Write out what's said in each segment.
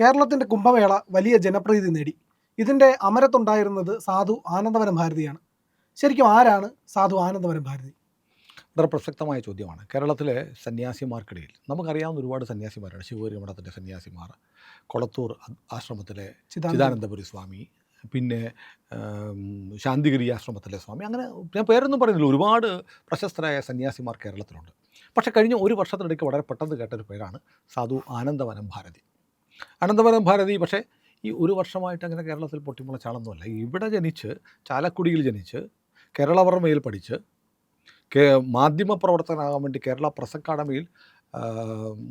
കേരളത്തിന്റെ കുംഭമേള വലിയ ജനപ്രീതി നേടി. ഇതിന്റെ അമരത്തുണ്ടായിരുന്നത് സാധു ആനന്ദവനം ഭാരതിയാണ്. ശരിക്കും ആരാണ് സാധു ആനന്ദവനം ഭാരതി? വളരെ പ്രസക്തമായ ചോദ്യമാണ്. കേരളത്തിലെ സന്യാസിമാർക്കിടയിൽ നമുക്കറിയാവുന്ന ഒരുപാട് സന്യാസിമാരാണ് ശിവഗിരി മഠത്തിന്റെ സന്യാസിമാർ കൊളത്തൂർ ആശ്രമത്തിലെ ചിദാനന്ദപുരി സ്വാമി പിന്നെ ശാന്തിഗിരി ആശ്രമത്തിലെ സ്വാമി. അങ്ങനെ ഞാൻ പേരൊന്നും പറയുന്നില്ല ഒരുപാട് പ്രശസ്തരായ സന്യാസിമാർ കേരളത്തിലുണ്ട്. പക്ഷേ കഴിഞ്ഞ ഒരു വർഷത്തിനിടയ്ക്ക് വളരെ പെട്ടെന്ന് കേട്ടൊരു പേരാണ് സാധു ആനന്ദവനം ഭാരതി. ആനന്ദവനം ഭാരതി. പക്ഷേ ഈ ഒരു വർഷമായിട്ട് അങ്ങനെ കേരളത്തിൽ പൊട്ടിമുളച്ചാളൊന്നുമല്ല ഇവിടെ ജനിച്ച് ചാലക്കുടിയിൽ ജനിച്ച് കേരളവർമ്മയിൽ പഠിച്ച് കേ മാധ്യമ പ്രവർത്തനമാകാൻ വേണ്ടി കേരള പ്രസ് അക്കാഡമിയിൽ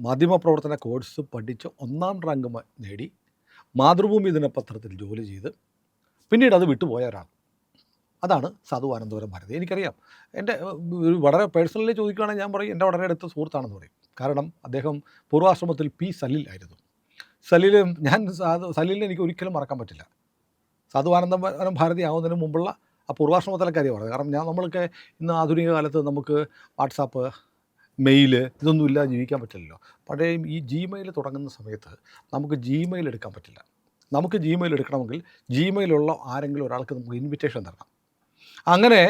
മാധ്യമ പ്രവർത്തന കോഴ്സ് പഠിച്ച് ഒന്നാം റാങ്ക് നേടി മാതൃഭൂമി ദിനപത്രത്തിൽ ജോലി ചെയ്ത് പിന്നീട് അത് വിട്ടുപോയ ഒരാൾ. അതാണ് സാധു ആനന്ദപുരം ഭാരതി. എനിക്കറിയാം. എന്റെ വളരെ പേഴ്സണലി ചോദിക്കുകയാണെങ്കിൽ ഞാൻ പറയും എന്റെ വളരെ അടുത്ത സുഹൃത്താണെന്ന് പറയും. കാരണം അദ്ദേഹം പൂർവാശ്രമത്തിൽ പി സലിൽ ആയിരുന്നു. സലിൽ ഞാൻ സലീലിനെ എനിക്ക് ഒരിക്കലും മറക്കാൻ പറ്റില്ല. സാധുവാനന്ദം ഭാരതി ആവുന്നതിന് മുമ്പുള്ള ആ പൂർവാശ്രമത്തിലെ കാര്യമാണ് കാരണം ഞാൻ നമ്മൾക്ക് ഇന്ന് ആധുനിക കാലത്ത് നമുക്ക് വാട്സാപ്പ് മെയിൽ ഇതൊന്നുമില്ലാതെ ജീവിക്കാൻ പറ്റില്ലല്ലോ. പഴയ ഈ ജിമെയിൽ തുടങ്ങുന്ന സമയത്ത് നമുക്ക് ജിമെയിൽ എടുക്കാൻ പറ്റില്ല. നമുക്ക് ജിമെയിൽ എടുക്കണമെങ്കിൽ ജിമെയിലുള്ള ആരെങ്കിലും ഒരാൾക്ക് നമുക്ക് ഇൻവിറ്റേഷൻ തരണം. അങ്ങനെ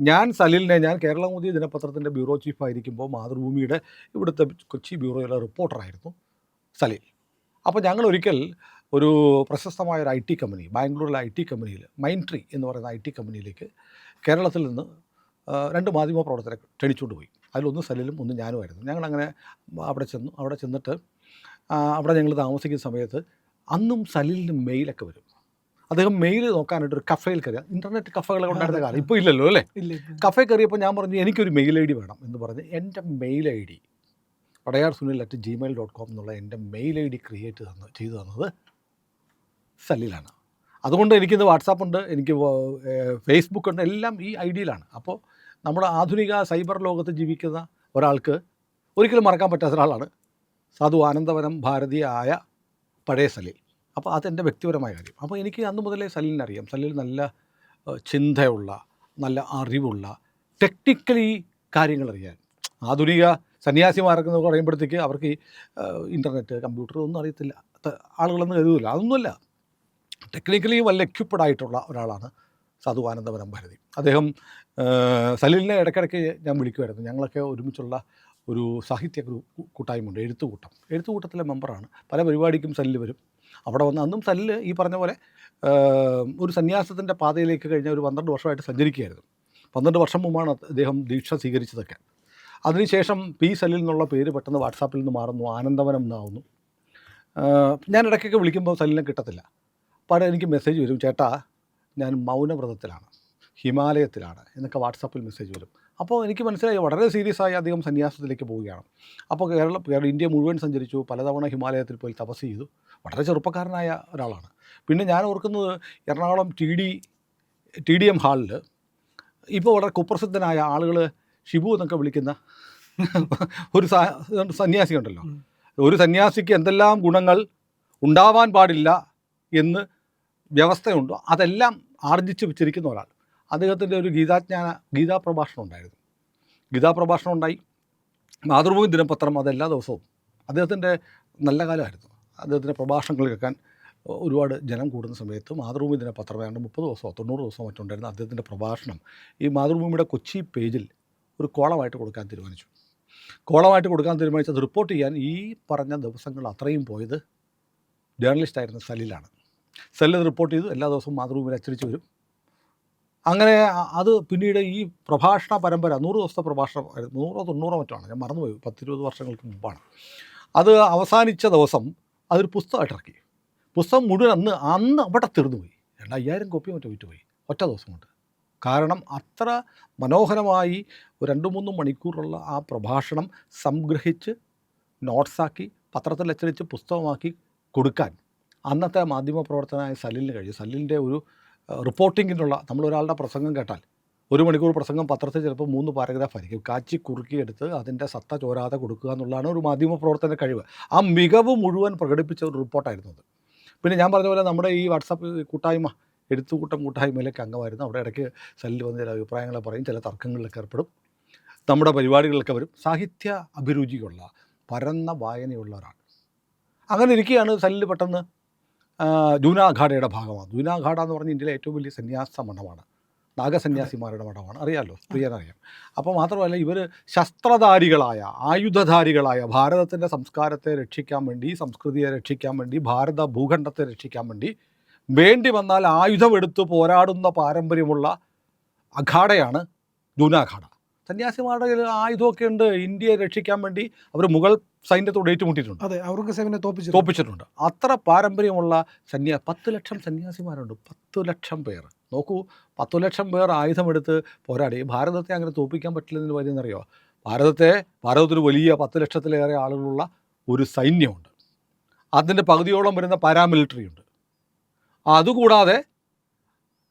ഞാൻ സലീലിനെ ഞാൻ കേരള മോദി ദിനപത്രത്തിന്റെ ബ്യൂറോ ചീഫായിരിക്കുമ്പോൾ മാതൃഭൂമിയുടെ ഇവിടുത്തെ കൊച്ചി ബ്യൂറോയിലെ റിപ്പോർട്ടറായിരുന്നു സലിൽ. അപ്പോൾ ഞങ്ങൾ ഒരിക്കൽ ഒരു പ്രശസ്തമായ ഒരു ഐ ടി കമ്പനി ബാംഗ്ലൂരിലെ ഐ ടി കമ്പനിയിൽ മൈൻട്രി എന്ന് പറയുന്ന ഐ ടി കമ്പനിയിലേക്ക് കേരളത്തിൽ നിന്ന് രണ്ട് മാധ്യമ പ്രവർത്തകരെ ക്ഷണിച്ചുകൊണ്ട് പോയി. അതിലൊന്ന് സലിലും ഒന്ന് ഞാനുമായിരുന്നു ഞങ്ങളങ്ങനെ അവിടെ ചെന്നു അവിടെ ചെന്നിട്ട് അവിടെ ഞങ്ങൾ താമസിക്കുന്ന സമയത്ത് അന്നും സലിലിന് മെയിലൊക്കെ വരും. അദ്ദേഹം മെയിൽ നോക്കാനായിട്ട് ഒരു കഫയിൽ കയറിയ ഇന്റർനെറ്റ് കഫകളൊക്കെ ഉണ്ടായിരുന്ന കാലം. ഇപ്പോൾ ഇല്ലല്ലോ അല്ലേ? കഫയിൽ കഫേ കയറിയപ്പോൾ ഞാൻ പറഞ്ഞു എനിക്കൊരു മെയിൽ ഐ ഡി വേണം എന്ന് പറഞ്ഞ് എന്റെ mail I D Vadayar Sunil at Gmail dot com എന്നുള്ള എന്റെ മെയിൽ ഐ ഡി ക്രിയേറ്റ് തന്ന് ചെയ്തു തന്നത് സലീലാണ്. അതുകൊണ്ട് എനിക്കിത് വാട്സാപ്പ് ഉണ്ട് എനിക്ക് ഫേസ്ബുക്ക് ഉണ്ട് എല്ലാം ഈ ഐ ഡിയിലാണ് അപ്പോൾ നമ്മുടെ ആധുനിക സൈബർ ലോകത്ത് ജീവിക്കുന്ന ഒരാൾക്ക് ഒരിക്കലും മറക്കാൻ പറ്റാത്ത ഒരാളാണ് സാധു ആനന്ദവനം ഭാരതീയ ആയ പഴയ സലീൽ. അപ്പോൾ അതെന്റെ വ്യക്തിപരമായ കാര്യം. അപ്പോൾ എനിക്ക് അന്ന് മുതലേ സലീലിനെ അറിയാം. സലീൽ നല്ല ചിന്തയുള്ള നല്ല അറിവുള്ള ടെക്നിക്കലി കാര്യങ്ങൾ അറിയാൻ. ആധുനിക സന്യാസിമാരൊക്കെ എന്ന് പറയുമ്പോഴത്തേക്ക് അവർക്ക് ഇന്റർനെറ്റ് കമ്പ്യൂട്ടർ ഒന്നും അറിയത്തില്ല. ആളുകളൊന്നും കരുതില്ല അതൊന്നുമല്ല. ടെക്നിക്കലി വല്ല എക്യുപ്പഡ് ആയിട്ടുള്ള ഒരാളാണ് സാധുവാനന്ദപുരം ഭാരതി. അദ്ദേഹം സലീലിനെ ഇടയ്ക്കിടയ്ക്ക് ഞാൻ വിളിക്കുമായിരുന്നു. ഞങ്ങളൊക്കെ ഒരുമിച്ചുള്ള ഒരു സാഹിത്യ കൂട്ടായ്മയുണ്ട്. എഴുത്തുകൂട്ടം. എഴുത്തുകൂട്ടത്തിലെ മെമ്പറാണ്. പല പരിപാടിക്കും സല്ല് വരും. അവിടെ വന്ന് അന്നും സല്ല് ഈ പറഞ്ഞ പോലെ ഒരു സന്യാസത്തിന്റെ പാതയിലേക്ക് കഴിഞ്ഞ ഒരു പന്ത്രണ്ട് വർഷമായിട്ട് സഞ്ചരിക്കുകയായിരുന്നു. പന്ത്രണ്ട് വർഷം മുമ്പാണ് അദ്ദേഹം ദീക്ഷ സ്വീകരിച്ചതൊക്കെ. അതിനുശേഷം പി സലിൽ നിന്നുള്ള പേര് പെട്ടെന്ന് വാട്സാപ്പിൽ നിന്ന് മാറുന്നു ആനന്ദവനം എന്നാവുന്നു. ഞാൻ ഇടയ്ക്കൊക്കെ വിളിക്കുമ്പോൾ സലിലിനെ കിട്ടത്തില്ല. അപ്പോൾ എനിക്ക് മെസ്സേജ് വരും ചേട്ടാ ഞാൻ മൗനവ്രതത്തിലാണ് ഹിമാലയത്തിലാണ് എന്നൊക്കെ വാട്സാപ്പിൽ മെസ്സേജ് വരും. അപ്പോൾ എനിക്ക് മനസ്സിലായി വളരെ സീരിയസ് ആയി അധികം സന്യാസത്തിലേക്ക് പോവുകയാണ്. അപ്പോൾ കേരള കേരള ഇന്ത്യ മുഴുവൻ സഞ്ചരിച്ചു പലതവണ ഹിമാലയത്തിൽ പോയി തപസ് ചെയ്തു. വളരെ ചെറുപ്പക്കാരനായ ഒരാളാണ്. പിന്നെ ഞാൻ ഓർക്കുന്നത് Ernakulam T D T D M ഹാളിൽ ഇപ്പോൾ വളരെ കുപ്രസിദ്ധനായ ആളുകൾ ഷിബു എന്നൊക്കെ വിളിക്കുന്ന ഒരു സന്യാസി ഉണ്ടല്ലോ ഒരു സന്യാസിക്ക് എന്തെല്ലാം ഗുണങ്ങൾ ഉണ്ടാവാൻ പാടില്ല എന്ന് വ്യവസ്ഥയുണ്ടോ. അതെല്ലാം ആർജിച്ച് വെച്ചിരിക്കുന്ന ഒരാൾ. അദ്ദേഹത്തിന്റെ ഒരു ഗീതാജ്ഞാന ഗീതാ പ്രഭാഷണം ഉണ്ടായിരുന്നു. ഗീതാ പ്രഭാഷണം ഉണ്ടായി. മാതൃഭൂമി ദിനപത്രം അതെല്ലാ ദിവസവും അദ്ദേഹത്തിന്റെ നല്ല കാലമായിരുന്നു. അദ്ദേഹത്തിന്റെ പ്രഭാഷണങ്ങൾ കേൾക്കാൻ ഒരുപാട് ജനം കൂടുന്ന സമയത്ത് മാതൃഭൂമി ദിനപത്രം ഏതാണ്ട് മുപ്പത് ദിവസമോ തൊണ്ണൂറ് ദിവസമോ മറ്റുണ്ടായിരുന്ന അദ്ദേഹത്തിന്റെ പ്രഭാഷണം. ഈ മാതൃഭൂമിയുടെ കൊച്ചി പേജിൽ ഒരു കോളമായിട്ട് കൊടുക്കാൻ തീരുമാനിച്ചു. കോളമായിട്ട് കൊടുക്കാൻ തീരുമാനിച്ചത് റിപ്പോർട്ട് ചെയ്യാൻ ഈ പറഞ്ഞ ദിവസങ്ങൾ അത്രയും പോയത് ജേർണലിസ്റ്റായിരുന്ന സലിലാണ്. സെല്ലിൽ റിപ്പോർട്ട് ചെയ്തു എല്ലാ ദിവസവും മാതൃഭൂമിയിൽ അച്ചടിച്ച് വരും. അങ്ങനെ അത് പിന്നീട് ഈ പ്രഭാഷണ പരമ്പര നൂറ് ദിവസത്തെ പ്രഭാഷണം. നൂറോ തൊണ്ണൂറോ മറ്റോ ഞാൻ മറന്നുപോയി പത്തിരുപത് വർഷങ്ങൾക്ക് മുമ്പാണ്. അത് അവസാനിച്ച ദിവസം അതൊരു പുസ്തകമായിട്ട് ഇറക്കി. പുസ്തകം മുഴുവൻ അന്ന് അന്ന് അവിടെ തീർന്നുപോയി. രണ്ടായിരം കോപ്പി മറ്റോ വിറ്റുപോയി ഒറ്റ ദിവസം കൊണ്ട്. കാരണം അത്ര മനോഹരമായി ഒരു രണ്ട് മൂന്ന് മണിക്കൂറുള്ള ആ പ്രഭാഷണം സംഗ്രഹിച്ച് നോട്ട്സാക്കി പത്രത്തിൽ അച്ചടിച്ച് പുസ്തകമാക്കി കൊടുക്കാൻ അന്നത്തെ മാധ്യമപ്രവർത്തനായ സലിലിന് കഴിയും. സലിലിന്റെ ഒരു റിപ്പോർട്ടിങ്ങിനുള്ള നമ്മളൊരാളുടെ പ്രസംഗം കേട്ടാൽ ഒരു മണിക്കൂർ പ്രസംഗം പത്രത്തിൽ ചിലപ്പോൾ മൂന്ന് പാരഗ്രാഫ് ആയിരിക്കും. കാച്ചി കുറുക്കിയെടുത്ത് അതിന്റെ സത്ത ചോരാതെ കൊടുക്കുക എന്നുള്ളതാണ് ഒരു മാധ്യമപ്രവർത്തന കഴിവ്. ആ മികവ് മുഴുവൻ പ്രകടിപ്പിച്ച ഒരു റിപ്പോർട്ടായിരുന്നു അത്. പിന്നെ ഞാൻ പറഞ്ഞ പോലെ നമ്മുടെ ഈ വാട്സപ്പ് കൂട്ടായ്മ എഴുത്തുകൂട്ടം കൂട്ടായ്മയിലേക്ക് അംഗമായിരുന്നു. അവിടെ ഇടയ്ക്ക് സല്ലിൽ വന്ന് ചില അഭിപ്രായങ്ങൾ പറയും ചില തർക്കങ്ങളിലൊക്കെ ഏർപ്പെടും. നമ്മുടെ പരിപാടികളിലൊക്കെ വരും. സാഹിത്യ അഭിരുചിയുള്ള പരന്ന വായനയുള്ള ഒരാൾ. അങ്ങനെ ഇരിക്കുകയാണ് സെല്ലിൽ പെട്ടെന്ന് ജൂനാഘാടയുടെ ഭാഗമാണ്. ജൂനാഘാട എന്ന് പറഞ്ഞാൽ ഇന്ത്യയിലെ ഏറ്റവും വലിയ സന്യാസ മഠമാണ്. നാഗസന്യാസിമാരുടെ മഠമാണ്. അറിയാമല്ലോ പ്രിയനറിയാം അപ്പോൾ മാത്രമല്ല ഇവർ ശസ്ത്രധാരികളായ ആയുധധാരികളായ ഭാരതത്തിന്റെ സംസ്കാരത്തെ രക്ഷിക്കാൻ വേണ്ടി സംസ്കൃതിയെ രക്ഷിക്കാൻ വേണ്ടി ഭാരത ഭൂഖണ്ഡത്തെ രക്ഷിക്കാൻ വേണ്ടി വേണ്ടി വന്നാൽ ആയുധമെടുത്ത് പോരാടുന്ന പാരമ്പര്യമുള്ള അഖാഡയാണ് ജൂനാഖാഡ സന്യാസിമാരുടെ ആയുധമൊക്കെ ഉണ്ട്. ഇന്ത്യയെ രക്ഷിക്കാൻ വേണ്ടി അവർ മുഗൾ സൈന്യത്തോട് ഏറ്റുമുട്ടിയിട്ടുണ്ട്. അതെ ഔറംഗസേബിനെ തോപ്പിച്ചു തോപ്പിച്ചിട്ടുണ്ട്. അത്ര പാരമ്പര്യമുള്ള സന്യാ പത്ത് ലക്ഷം സന്യാസിമാരുണ്ട്. പത്ത് ലക്ഷം പേർ. നോക്കൂ പത്ത് ലക്ഷം പേർ ആയുധമെടുത്ത് പോരാടി. ഭാരതത്തെ അങ്ങനെ തോപ്പിക്കാൻ പറ്റില്ലെന്ന് പറയുന്നറിയോ ഭാരതത്തെ ഭാരതത്തിൽ വലിയ പത്ത് ലക്ഷത്തിലേറെ ആളുകളുള്ള ഒരു സൈന്യമുണ്ട്. അതിന്റെ പകുതിയോളം വരുന്ന പാരാമിലിറ്ററി ഉണ്ട് അതുകൂടാതെ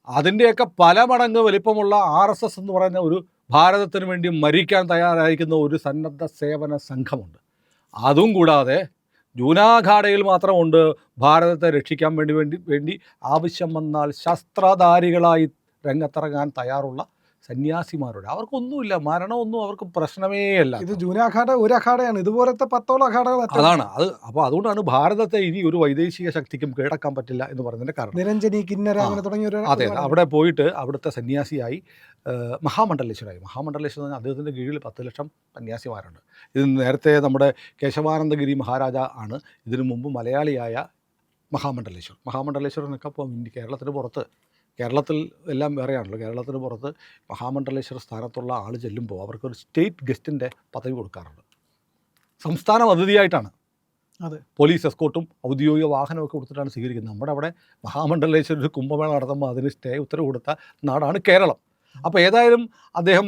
അതിന്റെയൊക്കെ പല മടങ്ങ് വലിപ്പമുള്ള ആർ എസ് എസ് എന്ന് പറയുന്ന ഒരു ഭാരതത്തിന് വേണ്ടി മരിക്കാൻ തയ്യാറായിരിക്കുന്ന ഒരു സന്നദ്ധ സേവന സംഘമുണ്ട്. അതും കൂടാതെ ജൂനാഘാടയിൽ മാത്രമുണ്ട് ഭാരതത്തെ രക്ഷിക്കാൻ വേണ്ടി വേണ്ടി വേണ്ടി ആവശ്യം വന്നാൽ ശസ്ത്രധാരികളായി രംഗത്തിറങ്ങാൻ തയ്യാറുള്ള സന്യാസിമാരുടെ. അവർക്കൊന്നുമില്ല മരണമൊന്നും അവർക്ക് പ്രശ്നമേ അല്ല ഇത് ജൂന അഖാഡ ഒരു അഖാഡയാണ് ഇതുപോലത്തെ പത്തോളം അഖാഡകൾ അതാണ്. അത് അപ്പോൾ അതുകൊണ്ടാണ് ഭാരതത്തെ ഇനി ഒരു വൈദേശിക ശക്തിക്കും കീഴടക്കാൻ പറ്റില്ല എന്ന് പറയുന്നതിന്റെ കാരണം. നിരഞ്ജനി കിന്നര അങ്ങനെ തുടങ്ങിയ ഒരു അതെ അവിടെ പോയിട്ട് അവിടുത്തെ സന്യാസിയായി മഹാമണ്ഡലേശ്വരായി. മഹാമണ്ഡലേശ്വരം എന്ന് പറഞ്ഞാൽ അദ്ദേഹത്തിന്റെ കീഴിൽ പത്ത് ലക്ഷം സന്യാസിമാരുണ്ട്. ഇത് നേരത്തെ നമ്മുടെ കേശവാനന്ദഗിരി മഹാരാജ ആണ്. ഇതിനു മുമ്പ് മലയാളിയായ മഹാമണ്ഡലേശ്വർ മഹാമണ്ഡലേശ്വരനൊക്കെ ഇന്ത്യ കേരളത്തിന് പുറത്ത്. കേരളത്തിൽ എല്ലാം വേറെയാണല്ലോ. കേരളത്തിന് പുറത്ത് മഹാമണ്ഡലേശ്വര സ്ഥാനത്തുള്ള ആൾ ചെല്ലുമ്പോൾ അവർക്കൊരു സ്റ്റേറ്റ് ഗസ്റ്റിന്റെ പദവി കൊടുക്കാറുണ്ട്. സംസ്ഥാന അതിഥിയായിട്ടാണ്. അതെ. പോലീസ് എസ്കോട്ടും ഔദ്യോഗിക വാഹനമൊക്കെ കൊടുത്തിട്ടാണ് സ്വീകരിക്കുന്നത്. നമ്മുടെ അവിടെ മഹാമണ്ഡലേശ്വര ഒരു കുംഭമേള നടത്തുമ്പോൾ അതിന് സ്റ്റേ ഉത്തരവ് കൊടുത്ത നാടാണ് കേരളം. അപ്പോൾ ഏതായാലും അദ്ദേഹം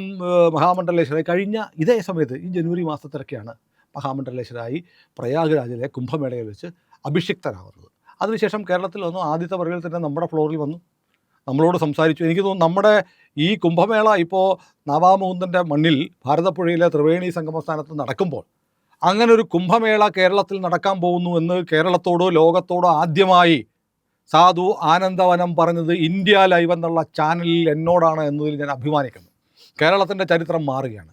മഹാമണ്ഡലേശ്വരായി കഴിഞ്ഞ ഇതേ സമയത്ത് ഈ ജനുവരി മാസത്തിലൊക്കെയാണ് മഹാമണ്ഡലേശ്വരായി പ്രയാഗ്രാജിലെ കുംഭമേളയിൽ വെച്ച് അഭിഷിക്തനാകുന്നത്. അതിനുശേഷം കേരളത്തിൽ വന്നു. ആദ്യത്തെ വരവിൽ തന്നെ നമ്മുടെ ഫ്ലോറിൽ വന്നു. നമ്മളോട് സംസാരിച്ചു. എനിക്ക് തോന്നുന്നു നമ്മുടെ ഈ കുംഭമേള ഇപ്പോൾ നവാമുകുന്ദന്റെ മണ്ണിൽ ഭാരതപ്പുഴയിലെ ത്രിവേണി സംഗമസ്ഥാനത്ത് നടക്കുമ്പോൾ അങ്ങനെ ഒരു കുംഭമേള കേരളത്തിൽ നടക്കാൻ പോകുന്നു എന്ന് കേരളത്തോടോ ലോകത്തോടോ ആദ്യമായി സാധു ആനന്ദവനം പറഞ്ഞത് ഇന്ത്യ ലൈവ് എന്നുള്ള ചാനലിൽ എന്നോടാണ് എന്നതിൽ ഞാൻ അഭിമാനിക്കുന്നു. കേരളത്തിന്റെ ചരിത്രം മാറുകയാണ്.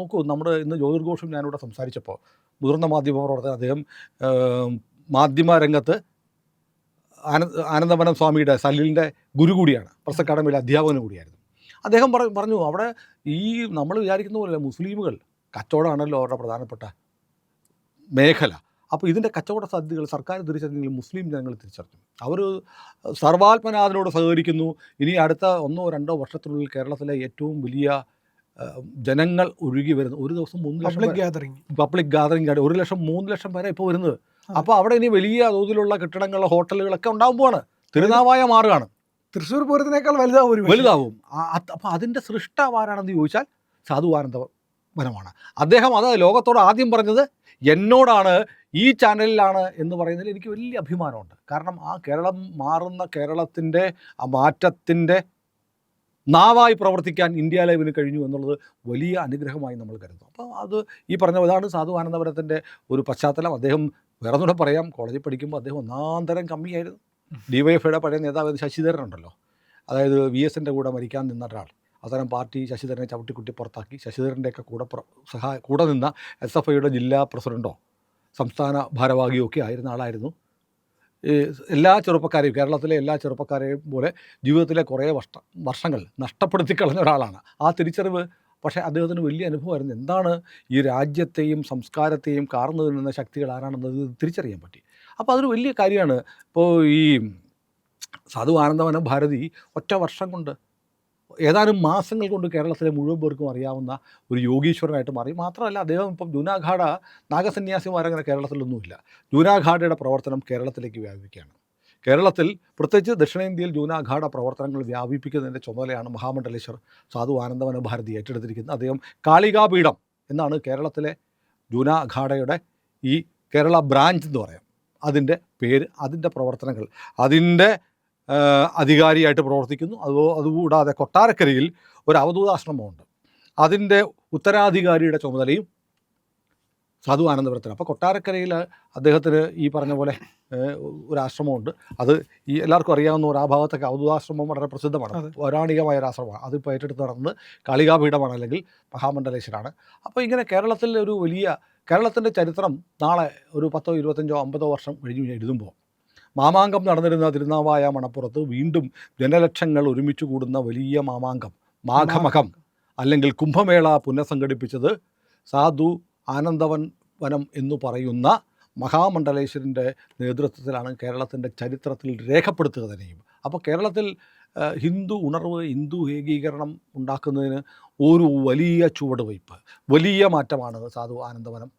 നോക്കൂ നമ്മുടെ ഇന്ന് ജ്യോതിർഘോഷും ഞാനിവിടെ സംസാരിച്ചപ്പോൾ മുതിർന്ന മാധ്യമ പ്രവർത്തകൻ അദ്ദേഹം മാധ്യമ രംഗത്ത് ആനന്ദ ആനന്ദവനം സ്വാമിയുടെ സലിലിന്റെ ഗുരു കൂടിയാണ് പ്രസ് അക്കാഡമിയിലെ അധ്യാപകനും കൂടിയായിരുന്നു. അദ്ദേഹം പറ പറഞ്ഞു അവിടെ ഈ നമ്മൾ വിചാരിക്കുന്ന പോലെ മുസ്ലിമുകൾ കച്ചവടമാണല്ലോ അവരുടെ പ്രധാനപ്പെട്ട മേഖല. അപ്പോൾ ഇതിന്റെ കച്ചവട സാധ്യതകൾ സർക്കാർ തിരിച്ചറിഞ്ഞെങ്കിലും മുസ്ലിം ജനങ്ങൾ തിരിച്ചറിഞ്ഞു. അവർ സർവാത്മന അതിനോട് സഹകരിക്കുന്നു. ഇനി അടുത്ത ഒന്നോ രണ്ടോ വർഷത്തിനുള്ളിൽ കേരളത്തിലെ ഏറ്റവും വലിയ ജനങ്ങൾ ഒഴുകി വരുന്നു ഒരു ദിവസം മൂന്ന് ലക്ഷം പബ്ലിക് ഗാദറിംഗ് പബ്ലിക് ഗാദറിംഗ് ഒരു ലക്ഷം മൂന്ന് ലക്ഷം വരെ ഇപ്പോൾ വരുന്നത്. അപ്പോൾ അവിടെ ഇനി വലിയ തോതിലുള്ള കെട്ടിടങ്ങൾ ഹോട്ടലുകളൊക്കെ ഉണ്ടാകുമ്പോഴാണ് തിരുനാവായ മാറുകയാണ്. തൃശ്ശൂർ പൂരത്തിനേക്കാൾ വലുതാവും വലുതാവും. അപ്പോൾ അതിന്റെ സൃഷ്ടാവാരാണെന്ന് ചോദിച്ചാൽ സാധുവാനന്ദ വനമാണ് അദ്ദേഹം അത് ലോകത്തോട് ആദ്യം പറഞ്ഞത് എന്നോടാണ് ഈ ചാനലിലാണ് എന്ന് പറയുന്നതിൽ എനിക്ക് വലിയ അഭിമാനമുണ്ട്. കാരണം ആ കേരളം മാറുന്ന കേരളത്തിന്റെ ആ മാറ്റത്തിന്റെ നാവായി പ്രവർത്തിക്കാൻ ഇന്ത്യ ലൈവിന് കഴിഞ്ഞു എന്നുള്ളത് വലിയ അനുഗ്രഹമായി നമ്മൾ കരുതുന്നു. അപ്പോൾ അത് ഈ പറഞ്ഞ ഇതാണ് സാധു ആനന്ദപുരത്തിന്റെ ഒരു പശ്ചാത്തലം. അദ്ദേഹം വേറെ ഒന്നുകൂടെ പറയാം. കോളേജിൽ പഠിക്കുമ്പോൾ അദ്ദേഹം ഒന്നാന്തരം കമ്മിയായിരുന്നു ഡിവൈഎഫ്ഐയുടെ പഴയ നേതാവ് ശശിധരൻ ഉണ്ടല്ലോ അതായത് വി എസിന്റെ കൂടെ മരിക്കാൻ നിന്ന ഒരാൾ. അവസാനം പാർട്ടി ശശിധരനെ ചവിട്ടിക്കുട്ടി പുറത്താക്കി. ശശിധരന്റെയൊക്കെ കൂടെ സഹായ കൂടെ നിന്ന എസ് എഫ് ഐയുടെ ജില്ലാ പ്രസിഡന്റോ സംസ്ഥാന ഭാരവാഹിയോ ഒക്കെ ആയിരുന്ന ആളായിരുന്നു. എല്ലാ ചെറുപ്പക്കാരെയും കേരളത്തിലെ എല്ലാ ചെറുപ്പക്കാരെയും പോലെ ജീവിതത്തിലെ കുറേ വർഷ വർഷങ്ങൾ നഷ്ടപ്പെടുത്തി കളഞ്ഞ ഒരാളാണ്. ആ തിരിച്ചറിവ് പക്ഷേ അദ്ദേഹത്തിന് വലിയ അനുഭവമായിരുന്നു. എന്താണ് ഈ രാജ്യത്തെയും സംസ്കാരത്തെയും കാർന്നു നിന്ന ശക്തികൾ ആരാണെന്നത് തിരിച്ചറിയാൻ പറ്റി. അപ്പോൾ അതൊരു വലിയ കാര്യമാണ്. ഇപ്പോൾ ഈ സാധു ആനന്ദവനം ഭാരതി ഒറ്റ വർഷം കൊണ്ട് ഏതാനും മാസങ്ങൾ കൊണ്ട് കേരളത്തിലെ മുഴുവൻ പേർക്കും അറിയാവുന്ന ഒരു യോഗീശ്വരനായിട്ട് മാറി. മാത്രമല്ല അദ്ദേഹം ഇപ്പം ജൂനാഘാട നാഗസന്യാസിമാരങ്ങനെ കേരളത്തിലൊന്നുമില്ല. ജൂനാഘാടയുടെ പ്രവർത്തനം കേരളത്തിലേക്ക് വ്യാപിക്കുകയാണ് കേരളത്തിൽ പ്രത്യേകിച്ച് ദക്ഷിണേന്ത്യയിൽ ജൂനാഘാട പ്രവർത്തനങ്ങൾ വ്യാപിപ്പിക്കുന്നതിന്റെ ചുമതലയാണ് മഹാമണ്ഡലേശ്വർ സാധു ആനന്ദവന ഭാരതി ഏറ്റെടുത്തിരിക്കുന്നത്. അദ്ദേഹം കാളികാപീഠം എന്നാണ് കേരളത്തിലെ ജൂനാഘാടയുടെ ഈ കേരള ബ്രാഞ്ച് എന്ന് പറയാം. അതിന്റെ പേര് അതിന്റെ പ്രവർത്തനങ്ങൾ അതിന്റെ അധികാരിയായിട്ട് പ്രവർത്തിക്കുന്നു. അത് അതുകൂടാതെ കൊട്ടാരക്കരയിൽ ഒരു അവധൂതാശ്രമമുണ്ട്. അതിന്റെ ഉത്തരാധികാരിയുടെ ചുമതലയും സാധു ആനന്ദപുരത്തിന് അപ്പോൾ കൊട്ടാരക്കരയിൽ അദ്ദേഹത്തിന് ഈ പറഞ്ഞ പോലെ ഒരു ആശ്രമമുണ്ട്. അത് ഈ എല്ലാവർക്കും അറിയാവുന്ന ഒരു ആ ഭാഗത്തൊക്കെ ഔദ്ധാശ്രമം വളരെ പ്രസിദ്ധമാണ്. പൗരാണികമായ ഒരു ആശ്രമമാണ്. അതിപ്പോൾ ഏറ്റെടുത്ത് നടന്നത് കാളികാപീഠമാണ് അല്ലെങ്കിൽ മഹാമണ്ഡലേശ്വരാണ്. അപ്പോൾ ഇങ്ങനെ കേരളത്തിൽ ഒരു വലിയ കേരളത്തിന്റെ ചരിത്രം നാളെ ഒരു പത്തോ ഇരുപത്തഞ്ചോ അമ്പതോ വർഷം കഴിഞ്ഞ് എഴുതുമ്പോൾ മാമാങ്കം നടന്നിരുന്ന തിരുനാവായ മണപ്പുറത്ത് വീണ്ടും ജനലക്ഷങ്ങൾ ഒരുമിച്ച് കൂടുന്ന വലിയ മാമാങ്കം മാഘമകം അല്ലെങ്കിൽ കുംഭമേള പുനഃസംഘടിപ്പിച്ചത് സാധു ആനന്ദവൻ വനം എന്നു പറയുന്ന മഹാമണ്ഡലേശ്വരന്റെ നേതൃത്വത്തിലാണ് കേരളത്തിന്റെ ചരിത്രത്തിൽ രേഖപ്പെടുത്തുക തന്നെയും. അപ്പോൾ കേരളത്തിൽ ഹിന്ദു ഉണർവ് ഹിന്ദു ഏകീകരണം ഉണ്ടാക്കുന്നതിന് ഒരു വലിയ ചുവടുവയ്പ് വലിയ മാറ്റമാണ് സാധു ആനന്ദവനം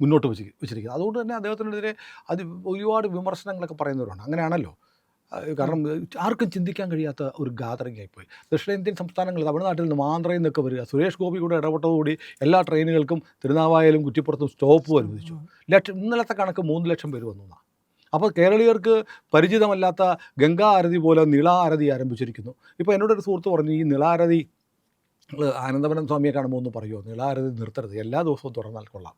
മുന്നോട്ട് വെച്ച് വെച്ചിരിക്കുന്നത്. അതുകൊണ്ട് തന്നെ അദ്ദേഹത്തിനെതിരെ അത് ഒരുപാട് വിമർശനങ്ങളൊക്കെ പറയുന്നവരുണ്ട്. അങ്ങനെയാണല്ലോ? കാരണം ആർക്കും ചിന്തിക്കാൻ കഴിയാത്ത ഒരു ഗാദറിംഗ് ആയിപ്പോയി ദക്ഷിണേന്ത്യൻ സംസ്ഥാനങ്ങൾ തമിഴ്നാട്ടിൽ നിന്ന് ആന്ധ്രയിൽ നിന്നൊക്കെ വരിക. സുരേഷ് ഗോപി കൂടെ ഇടപെട്ടതോടുകൂടി എല്ലാ ട്രെയിനുകൾക്കും തിരുനാവായാലും കുറ്റിപ്പുറത്തും സ്റ്റോപ്പ് അനുവദിച്ചു. ലക്ഷം ഇന്നലത്തെ കണക്ക് മൂന്ന് ലക്ഷം പേര് വന്നു അപ്പോൾ കേരളീയർക്ക് പരിചിതമല്ലാത്ത ഗംഗാ ആരതി പോലെ നിള ആരതി ആരംഭിച്ചിരിക്കുന്നു. ഇപ്പോൾ എന്നോട് ഒരു സുഹൃത്ത് പറഞ്ഞു ഈ നിളാരതി ആരതി ആനന്ദവനം സ്വാമിയെ കാണുമ്പോൾ ഒന്ന് പറയുമോ നിളാരതി നിർത്തരുത്. എല്ലാ ദിവസവും തുറന്നാൽ കൊള്ളാം.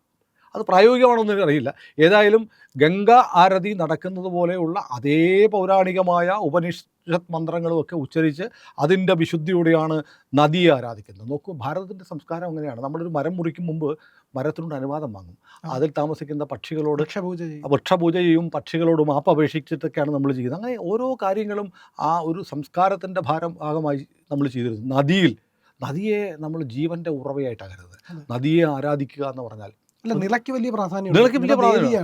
അത് പ്രായോഗികമാണെന്ന് എനിക്കറിയില്ല. ഏതായാലും ഗംഗാ ആരതി നടക്കുന്നത് പോലെയുള്ള അതേ പൗരാണികമായ ഉപനിഷത്ത് മന്ത്രങ്ങളുമൊക്കെ ഉച്ചരിച്ച് അതിന്റെ വിശുദ്ധിയോടെയാണ് നദിയെ ആരാധിക്കുന്നത്. നോക്കൂ ഭാരതത്തിന്റെ സംസ്കാരം അങ്ങനെയാണ്. നമ്മളൊരു മരം മുറിക്കും മുമ്പ് മരത്തിനോട് അനുവാദം വാങ്ങും. അതിൽ താമസിക്കുന്ന പക്ഷികളോട് വൃക്ഷപൂജ വൃക്ഷപൂജ ചെയ്യും പക്ഷികളോട് മാപ്പ് അപേക്ഷിച്ചിട്ടൊക്കെയാണ് നമ്മൾ ചെയ്യുന്നത്. അങ്ങനെ ഓരോ കാര്യങ്ങളും ആ ഒരു സംസ്കാരത്തിന്റെ ഭാരം ഭാഗമായി നമ്മൾ ചെയ്തിരുന്നു. നദിയിൽ നദിയെ നമ്മൾ ജീവന്റെ ഉറവയായിട്ടാണ് കരുതുന്നത് നദിയെ ആരാധിക്കുക എന്ന് പറഞ്ഞാൽ അല്ല നിലയ്ക്ക് വലിയ പ്രാധാന്യം നിളയ്ക്ക് വലിയ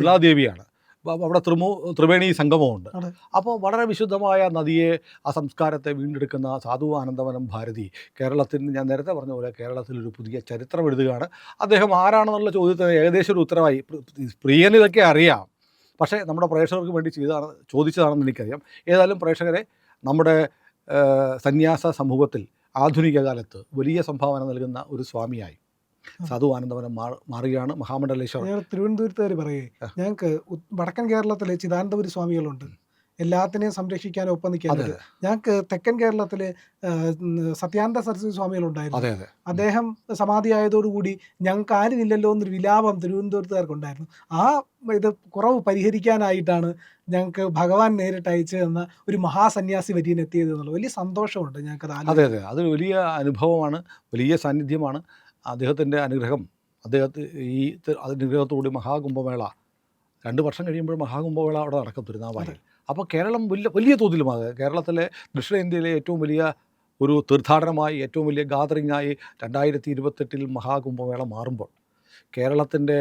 നിളാദേവിയാണ് അവിടെ ത്രിമു ത്രിവേണി സംഗമമുണ്ട്. അപ്പോൾ വളരെ വിശുദ്ധമായ നദിയെ ആ സംസ്കാരത്തെ വീണ്ടെടുക്കുന്ന സാധു ആനന്ദവനം ഭാരതി കേരളത്തിൽ ഞാൻ നേരത്തെ പറഞ്ഞ പോലെ കേരളത്തിൽ ഒരു പുതിയ ചരിത്രം എഴുതുകയാണ്. അദ്ദേഹം ആരാണെന്നുള്ള ചോദ്യത്തിന് ഏകദേശം ഒരു ഉത്തരവായി. പ്രിയനിതൊക്കെ അറിയാം. പക്ഷേ നമ്മുടെ പ്രേക്ഷകർക്ക് വേണ്ടി ചെയ്താണ് ചോദിച്ചതാണെന്ന് എനിക്കറിയാം. ഏതായാലും പ്രേക്ഷകരെ നമ്മുടെ സന്യാസ സമൂഹത്തിൽ ആധുനിക കാലത്ത് വലിയ സംഭാവന നൽകുന്ന ഒരു സ്വാമിയായി. സാധു ആനന്ദവനം മാറുകയാണ്. മഹാമണ്ഡലേശ്വരം ഞങ്ങൾ തിരുവനന്തപുരത്തുകാർ പറയേ ഞങ്ങൾക്ക് വടക്കൻ കേരളത്തിലെ ചിദാനന്ദപുരി സ്വാമികളുണ്ട്. എല്ലാത്തിനെയും സംരക്ഷിക്കാൻ ഒപ്പം നിൽക്കാൻ ഞങ്ങൾക്ക് തെക്കൻ കേരളത്തിലെ സത്യാനന്ദ സരസ്വതി സ്വാമികളുണ്ടായിരുന്നു. അദ്ദേഹം സമാധിയായതോടുകൂടി ഞങ്ങൾക്ക് ആരുമില്ലല്ലോ എന്നൊരു വിലാപം തിരുവനന്തപുരത്തുകാർക്കുണ്ടായിരുന്നു. ആ ഇത് കുറവ് പരിഹരിക്കാനായിട്ടാണ് ഞങ്ങൾക്ക് ഭഗവാൻ നേരിട്ട് അയച്ചു തന്ന ഒരു മഹാസന്യാസി വരിയൻ എത്തിയത് എന്നുള്ളത്. വലിയ സന്തോഷമുണ്ട് ഞങ്ങൾക്ക് അതെ അതെ. അത് വലിയ അനുഭവമാണ് വലിയ സാന്നിധ്യമാണ്. അദ്ദേഹത്തിന്റെ അനുഗ്രഹം അദ്ദേഹത്തെ ഈ അനുഗ്രഹത്തോടുകൂടി മഹാകുംഭമേള രണ്ട് വർഷം കഴിയുമ്പോൾ മഹാകുംഭമേള അവിടെ നടക്കും തിരുനാവായി അപ്പോൾ കേരളം വലിയ വലിയ തോതിലുമാകുക കേരളത്തിലെ ദക്ഷിണേന്ത്യയിലെ ഏറ്റവും വലിയ ഒരു തീർത്ഥാടനമായി ഏറ്റവും വലിയ ഗാദറിങ്ങായി രണ്ടായിരത്തി ഇരുപത്തെട്ടിൽ മഹാകുംഭമേള മാറുമ്പോൾ കേരളത്തിന്റെ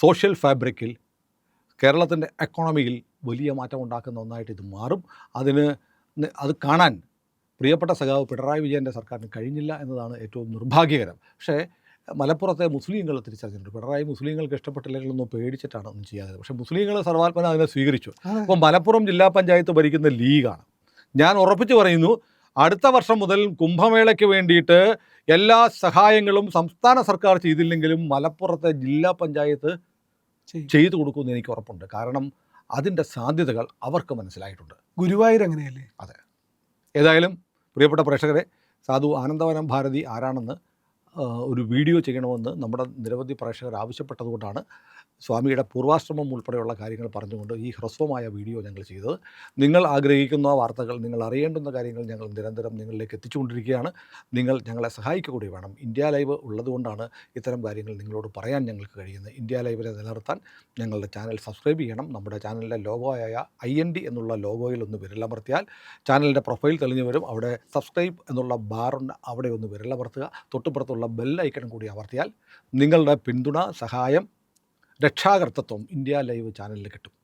സോഷ്യൽ ഫാബ്രിക്കിൽ കേരളത്തിന്റെ എക്കോണമിയിൽ വലിയ മാറ്റം ഉണ്ടാക്കുന്ന ഒന്നായിട്ട് ഇത് മാറും. അതിന് അത് കാണാൻ പ്രിയപ്പെട്ട സഖാവ് പിണറായി വിജയന്റെ സർക്കാരിന് കഴിഞ്ഞില്ല എന്നതാണ് ഏറ്റവും നിർഭാഗ്യകരം. പക്ഷേ മലപ്പുറത്തെ മുസ്ലിങ്ങൾ തിരിച്ചറിഞ്ഞിട്ടുണ്ട്. പിണറായി മുസ്ലിങ്ങൾക്ക് ഇഷ്ടപ്പെട്ടില്ലെങ്കിലൊന്നും പേടിച്ചിട്ടാണ് ഒന്നും ചെയ്യാതെ പക്ഷേ മുസ്ലിങ്ങൾ സർവാത്മന അതിനെ സ്വീകരിച്ചു. അപ്പം അപ്പോൾ മലപ്പുറം ജില്ലാ പഞ്ചായത്ത് ഭരിക്കുന്ന ലീഗാണ്. ഞാൻ ഉറപ്പിച്ചു പറയുന്നു അടുത്ത വർഷം മുതൽ കുംഭമേളയ്ക്ക് വേണ്ടിയിട്ട് എല്ലാ സഹായങ്ങളും സംസ്ഥാന സർക്കാർ ചെയ്തില്ലെങ്കിലും മലപ്പുറത്തെ ജില്ലാ പഞ്ചായത്ത് ചെയ്തു കൊടുക്കുമെന്ന് എനിക്ക് ഉറപ്പുണ്ട്. കാരണം അതിന്റെ സാധ്യതകൾ അവർക്ക് മനസ്സിലായിട്ടുണ്ട്. ഗുരുവായൂർ അങ്ങനെയല്ലേ? ഏതായാലും പ്രിയപ്പെട്ട പ്രേക്ഷകരെ സാധു ആനന്ദവനം ഭാരതി ആരാണെന്ന് ഒരു വീഡിയോ ചെയ്യണമെന്ന് നമ്മുടെ നിരവധി പ്രേക്ഷകർ ആവശ്യപ്പെട്ടതുകൊണ്ടാണ് സ്വാമിയുടെ പൂർവാശ്രമം ഉൾപ്പെടെയുള്ള കാര്യങ്ങൾ പറഞ്ഞുകൊണ്ട് ഈ ഹ്രസ്വമായ വീഡിയോ ഞങ്ങൾ ചെയ്തത്. നിങ്ങൾ ആഗ്രഹിക്കുന്ന വാർത്തകൾ നിങ്ങൾ അറിയേണ്ടുന്ന കാര്യങ്ങൾ ഞങ്ങൾ നിരന്തരം നിങ്ങളിലേക്ക് എത്തിച്ചുകൊണ്ടിരിക്കുകയാണ്. നിങ്ങൾ ഞങ്ങളെ സഹായിക്കുകൂടി വേണം. ഇന്ത്യ ലൈവ് ഉള്ളതുകൊണ്ടാണ് ഇത്തരം കാര്യങ്ങൾ നിങ്ങളോട് പറയാൻ ഞങ്ങൾക്ക് കഴിയുന്നത്. ഇന്ത്യ ലൈവിനെ നിലനിർത്താൻ ഞങ്ങളുടെ ചാനൽ സബ്സ്ക്രൈബ് ചെയ്യണം. നമ്മുടെ ചാനലിന്റെ ലോഗോയായ ഐ എൻ ഡി എന്നുള്ള ലോഗോയിൽ ഒന്ന് വിരലമർത്തിയാൽ ചാനലിന്റെ പ്രൊഫൈൽ തെളിഞ്ഞു വരും. അവിടെ സബ്സ്ക്രൈബ് എന്നുള്ള ബാറുണ്ട്. അവിടെ ഒന്ന് വിരലമർത്തുക. തൊട്ടുപുറത്തുള്ള ബെൽ ഐക്കൺ കൂടി അമർത്തിയാൽ നിങ്ങളുടെ പിന്തുണ സഹായം രക്ഷാകർത്തത്വം ഇന്ത്യ ലൈവ് ചാനലിൽ കിട്ടും.